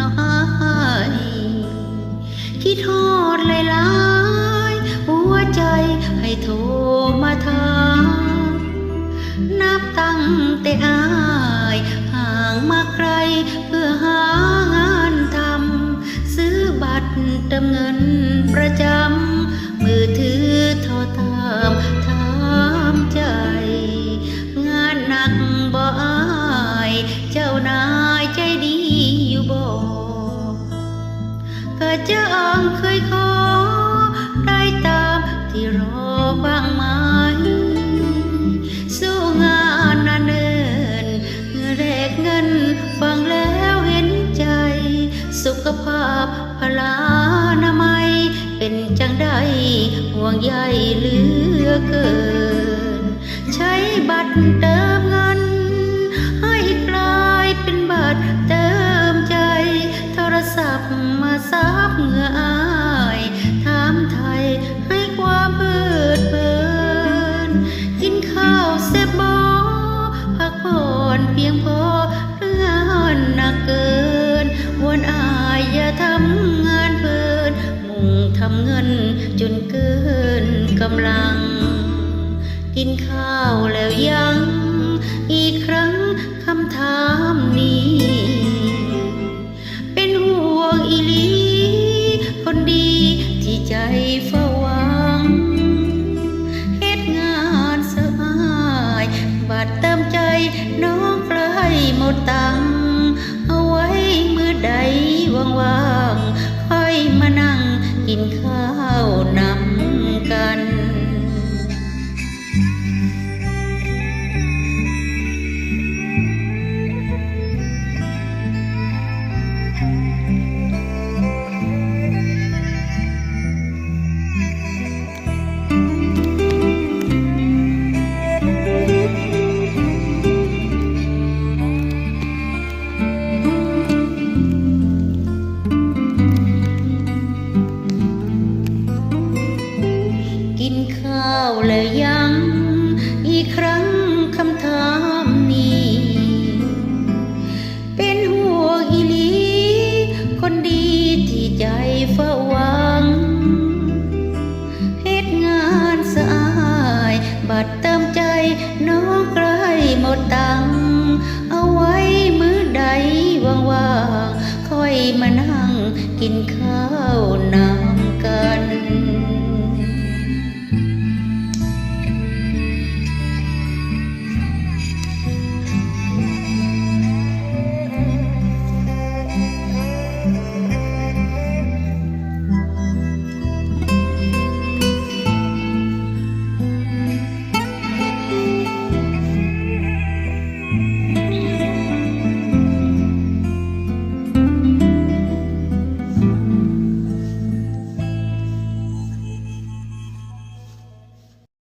น้อยคิดทอดลอยลายหัวใจให้โทรมาทางนับตั้งแต่อายห่างมาไกลเพื่อหางานทำซื้อบัตรเติมเงินประ จะอ่างเคยขอ มาบเหงื่ออายถามไทยให้ความเบิดเบินกินข้าวเสบบ่พักผ่อนเพียงพอหรืองนหนักเกินวนอายอย่าทำงานเพลินมุ่งทำเงินจนเกินกำลัง กินข้าวแล้วยัง อีกครั้งคำถามนี้ เอาตังเอาไว้มือใดว่าง ว่างๆค่อยมานั่งกินข้าวนา